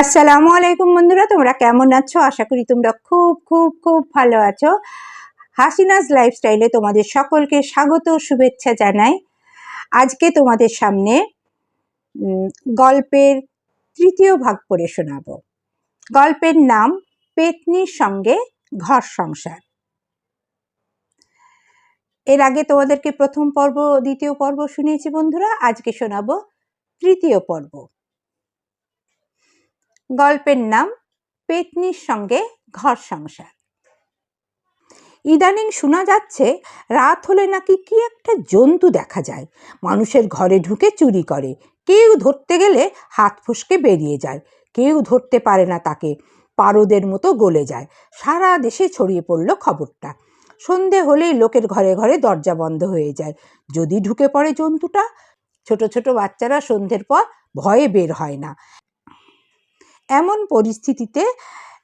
আসসালামু আলাইকুম বন্ধুরা, তোমরা কেমন আছো? আশা করি তোমরা খুব খুব খুব ভালো আছো। হাসিনাজ লাইফস্টাইলে তোমাদের সকলকে স্বাগত, শুভেচ্ছা জানাই। আজকে তোমাদের সামনে গল্পের তৃতীয় ভাগ পড়ে শোনাবো। গল্পের নাম, পেতনির সঙ্গে ঘর সংসার। এর আগে তোমাদেরকে প্রথম পর্ব, দ্বিতীয় পর্ব শুনিয়েছি বন্ধুরা, আজকে শোনাবো তৃতীয় পর্ব। গল্পের নাম পেতনির সঙ্গে ঘর সংসার। ইদানিং শোনা যাচ্ছে রাত হলে নাকি কি একটা জন্তু দেখা যায়। মানুষের ঘরে ঢুকে চুরি করে। কেউ ধরতে গেলে হাত ফসকে বেরিয়ে যায়। কেউ ধরতে পারে না তাকে। পারদের মতো গলে যায়। সারা দেশে ছড়িয়ে পড়ল খবরটা। সন্ধে হলেই লোকের ঘরে ঘরে দরজা বন্ধ হয়ে যায়। যদি ঢুকে পড়ে জন্তুটা, ছোট ছোট বাচ্চারা সন্ধ্যের পর ভয়ে বের হয় না। এমন পরিস্থিতিতে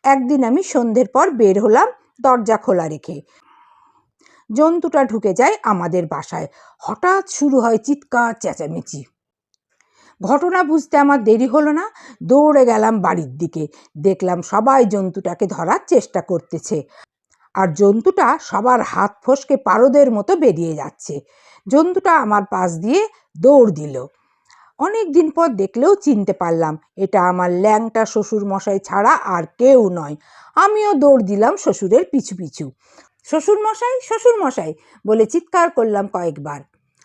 একদিন আমি সন্ধ্যের পর বের হলাম দরজা খোলা রেখে। জন্তুটা ঢুকে যায় আমাদের বাসায়। হঠাৎ শুরু হয় চিৎকার, চেঁচামেচি। ঘটনা বুঝতে আমার দেরি হলো না। দৌড়ে গেলাম বাড়ির দিকে। দেখলাম সবাই জন্তুটাকে ধরার চেষ্টা করতেছে। আর জন্তুটা সবার হাত ফসকে পারদের মতো বেরিয়ে যাচ্ছে। জন্তুটা আমার পাশ দিয়ে দৌড় দিল। অনেক দিন পর দেখলেও চিনতে পারলাম, এটা আমার ল্যাংটা শ্বশুর মশাই ছাড়া আর কেউ নয়। আমিও দৌড় দিলাম শ্বশুরের পিছু পিছু। শ্বশুর মশাই শ্বশুর মশাই বলে চিৎকার করলাম কয়েকবার।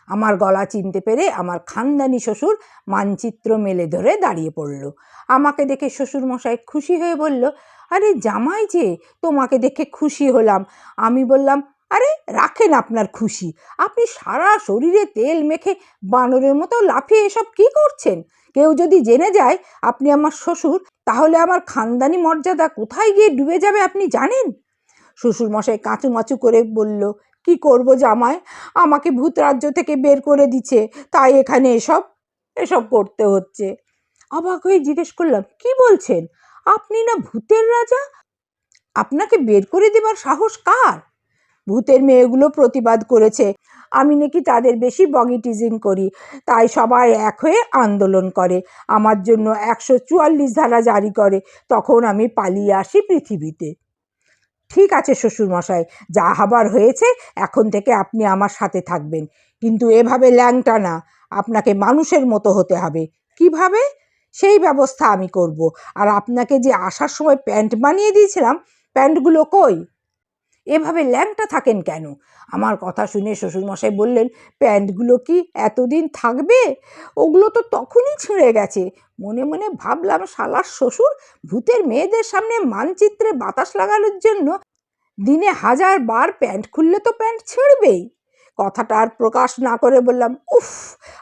আমার গলা চিনতে পেরে আমার খানদানি শ্বশুর মানচিত্র মেলে ধরে দাঁড়িয়ে পড়ল। আমাকে দেখে শ্বশুর মশাই খুশি হয়ে বলল, আরে জামাই যে, তোমাকে দেখে খুশি হলাম। আমি বললাম আরে, রাখেন আপনার খুশি। আপনি সারা শরীরে তেল মেখে বানরের মতো লাফিয়ে এসব কি করছেন? কেউ যদি জেনে যায় আপনি আমার শ্বশুর, তাহলে আমার খানদানি মর্যাদা কোথায় গিয়ে ডুবে যাবে আপনি জানেন? শ্বশুর মশাই কাঁচু মাচু করে বলল, কি করব জামাই? আমাকে ভূত রাজ্য থেকে বের করে দিচ্ছে, তাই এখানে এসব এসব করতে হচ্ছে। অবাক হয়ে জিজ্ঞেস করলাম, কি বলছেন? আপনি না ভূতের রাজা? আপনাকে বের করে দেবার সাহস কার? ভূতের মেয়েগুলো প্রতিবাদ করেছে। আমি নাকি তাদের বেশি বগিটিজিং করি, তাই সবাই এক হয়ে আন্দোলন করে। আমার জন্য একশো চুয়াল্লিশ ধারা জারি করে, তখন আমি পালিয়ে আসি পৃথিবীতে। ঠিক আছে, শ্বশুরমশাই, যা হবার হয়েছে, এখন থেকে আপনি আমার সাথে থাকবেন। কিন্তু এভাবে ল্যাংটা না, আপনাকে মানুষের মতো হতে হবে। কীভাবে? সেই ব্যবস্থা আমি করব। আর আপনাকে যে আসার সময় প্যান্ট বানিয়ে দিয়েছিলাম, প্যান্টগুলো কই? এভাবে ল্যাংটা থাকেন কেন? আমার কথা শুনে শ্বশুরমশাই বললেন, প্যান্টগুলো কি এতদিন থাকবে? ওগুলো তো তখনই ছিঁড়ে গেছে। মনে মনে ভাবলাম, শালার শ্বশুর ভূতের মেয়েদের সামনে মানচিত্রে বাতাস লাগানোর জন্য দিনে হাজার বার প্যান্ট খুললে তো প্যান্ট ছিঁড়বেই। কথাটা আর প্রকাশ না করে বললাম, উফ,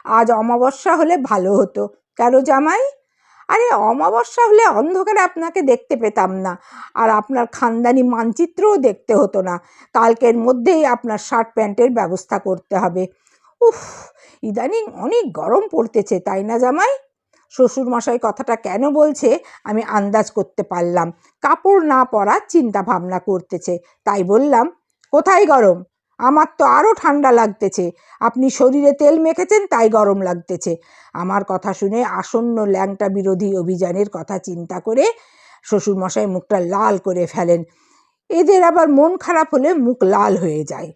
আজ অমাবস্যা হলে ভালো হতো। কেন জামাই? আরে, অমাবস্যা হলে অন্ধকারে আপনাকে দেখতে পেতাম না। আর আপনার খানদানি মানচিত্রও দেখতে হতো না। কালকের মধ্যেই আপনার শার্ট প্যান্টের ব্যবস্থা করতে হবে। উফ, ইদানিং অনেক গরম পড়তেছে, তাই না জামাই? শ্বশুরমশাই কথাটা কেন বলছে আমি আন্দাজ করতে পারলাম। কাপড় না পরার চিন্তা ভাবনা করতেছে, তাই বললাম, কোথায় গরম? আমার তো আরও ঠান্ডা লাগতেছে। আপনি শরীরে তেল মেখেছেন, তাই গরম লাগতেছে। আমার কথা শুনে আসন্ন ল্যাংটা বিরোধী অভিযানের কথা চিন্তা করে শ্বশুরমশাই মুখটা লাল করে ফেলেন। এদের আবার মন খারাপ হলে মুখ লাল হয়ে যায়।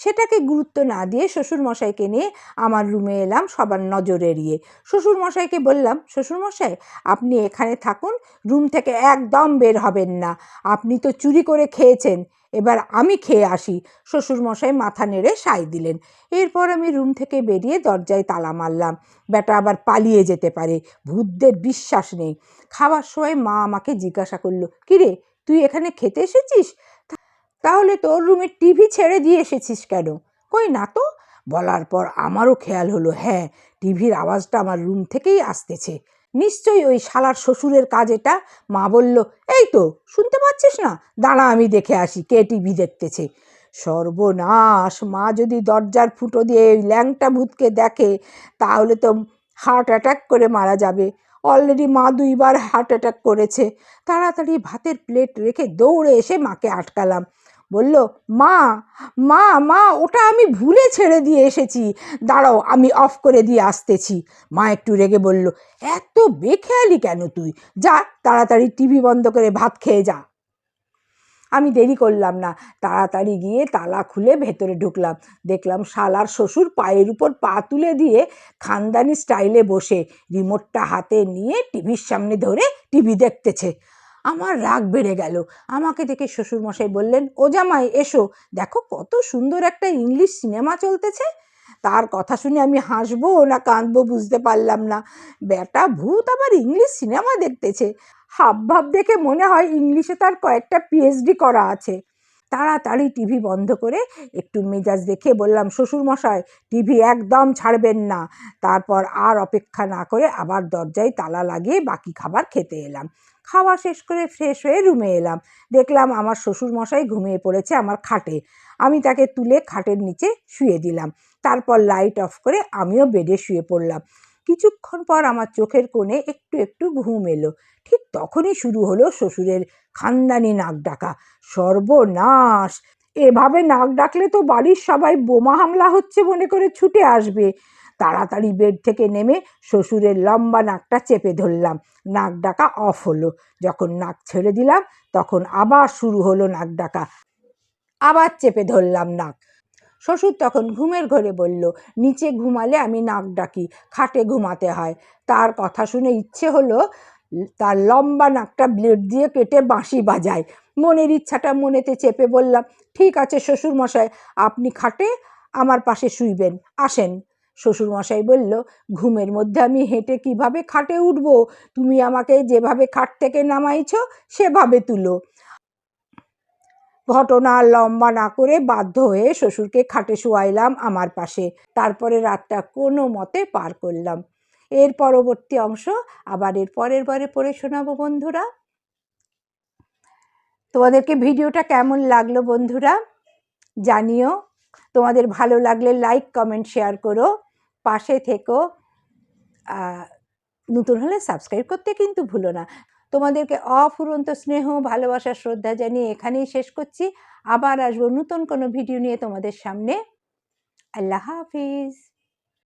সেটাকে গুরুত্ব না দিয়ে শ্বশুরমশাইকে নিয়ে আমার রুমে এলাম সবার নজর এড়িয়ে। শ্বশুরমশাইকে বললাম, শ্বশুরমশাই, আপনি এখানে থাকুন, রুম থেকে একদম বের হবেন না। আপনি তো চুরি করে খেয়েছেন, এবার আমি খেয়ে আসি। শ্বশুরমশাই মাথা নেড়ে সাই দিলেন। এরপর আমি রুম থেকে বেরিয়ে দরজায় তালা মারলাম। বেটা আবার পালিয়ে যেতে পারে, ভূতদের বিশ্বাস নেই। খাওয়ার সময় মা আমাকে জিজ্ঞাসা করল, কিরে, তুই এখানে খেতে এসেছিস? তাহলে তোর রুমে টিভি ছেড়ে দিয়ে এসেছিস কেন? কই না তো? বলার পর আমারও খেয়াল হলো হ্যাঁ টিভির আওয়াজটা আমার রুম থেকেই আসতেছে। নিশ্চয়ই ওই শালার শ্বশুরের কাজ এটা মা বলল, এই তো, শুনতে পাচ্ছিস না? দাঁড়া, আমি দেখে আসি, কে টিভি দেখতেছে? সর্বনাশ, মা যদি দরজার ফুটো দিয়ে ওই ল্যাংটা ভূতকে দেখে, তাহলে তো হার্ট অ্যাটাক করে মারা যাবে। অলরেডি মা দুইবার হার্ট অ্যাটাক করেছে। তাড়াতাড়ি ভাতের প্লেট রেখে দৌড়ে এসে মাকে আটকালাম। বলল, মা মা মা, ওটা আমি ভুলে ছেড়ে দিয়ে এসেছি। দাঁড়াও, আমি অফ করে দিয়ে আসতেছি। মা একটু রেগে বলল, এত বেখেয়ালি কেন তুই? যা, তাড়াতাড়ি টিভি বন্ধ করে ভাত খেয়ে যা। আমি দেরি করলাম না, তাড়াতাড়ি গিয়ে তালা খুলে ভেতরে ঢুকলাম। দেখলাম শালার শ্বশুর পায়ের উপর পা তুলে দিয়ে খানদানি স্টাইলে বসে, রিমোটটা হাতে নিয়ে টিভির সামনে ধরে টিভি দেখতেছে। আমার রাগ বেড়ে গেল। আমাকে দেখে শ্বশুরমশাই বললেন, ও জামাই, এসো। দেখো কত সুন্দর একটা ইংলিশ সিনেমা চলতেছে। তার কথা শুনে আমি হাসবো না কাঁদবো বুঝতে পারলাম না। বেটা ভূত আবার ইংলিশ সিনেমা দেখতেছে। হাব ভাব দেখে মনে হয় ইংলিশে তার কয়েকটা পিএইচডি করা আছে। তাড়াতাড়ি টিভি বন্ধ করে একটু মেজাজ দেখে বললাম, শ্বশুরমশাই টিভি একদম ছাড়বেন না। তারপর আর অপেক্ষা না করে আবার দরজায় তালা লাগিয়ে বাকি খাবার খেতে এলাম। খাওয়া শেষ করে ফ্রেশ হয়ে রুমে এলাম। দেখলাম আমার শ্বশুরমশাই ঘুমিয়ে পড়েছে আমার খাটে। আমি তাকে তুলে খাটের নিচে শুয়ে দিলাম। তারপর লাইট অফ করে আমিও বেডে শুয়ে পড়লাম। কিছুক্ষণ পর আমার চোখের কোণে একটু একটু ঘুম এলো। ঠিক তখনই শুরু হলো শ্বশুরের খানদানি নাক ডাকা। সর্বনাশ! এভাবে নাক ডাকলে তো বাড়ির সবাই বোমা হামলা হচ্ছে মনে করে ছুটে আসবে। তাড়াতাড়ি বেড থেকে নেমে শ্বশুরের লম্বা নাকটা চেপে ধরলাম। নাক ডাকা অফ হলো। যখন নাক ছেড়ে দিলাম, তখন আবার শুরু হলো নাক ডাকা। আবার চেপে ধরলাম নাক। শ্বশুর তখন ঘুমের ঘরে বলল, নিচে ঘুমালে আমি নাক ডাকি, খাটে ঘুমাতে হয়। তার কথা শুনে ইচ্ছে হলো, তার লম্বা নাকটা ব্লেড দিয়ে কেটে বাঁশি বাজায়। মনের ইচ্ছাটা মনেতে চেপে বললাম, ঠিক আছে শ্বশুরমশাই, আপনি খাটে আমার পাশে শুইবেন, আসেন। শ্বশুরমশাই বলল, ঘুমের মধ্যে আমি হেঁটে কীভাবে খাটে উঠব? তুমি আমাকে যেভাবে খাট থেকে নামাইছ, সেভাবে তুলো। ঘটনা লম্বা না করে বাধ্য হয়ে শ্বশুরকে খাটে শুয়াইলাম আমার পাশে। তারপরে রাতটা কোনো মতে পার করলাম। এর পরবর্তী অংশ আবার এর পরের বারে পড়ে শোনাবো বন্ধুরা। তোমাদেরকে ভিডিওটা কেমন লাগল বন্ধুরা জানিও। তোমাদের ভালো লাগলে লাইক কমেন্ট শেয়ার করো। পাশে থেকো। নতুন হলে সাবস্ক্রাইব করতে কিন্তু ভুলো না। তোমাদেরকে অফুরন্ত স্নেহ, ভালোবাসা, শ্রদ্ধা জানিয়ে এখানেই শেষ করছি। আবার আসব নতুন কোনো ভিডিও নিয়ে তোমাদের সামনে। আল্লাহ হাফিজ।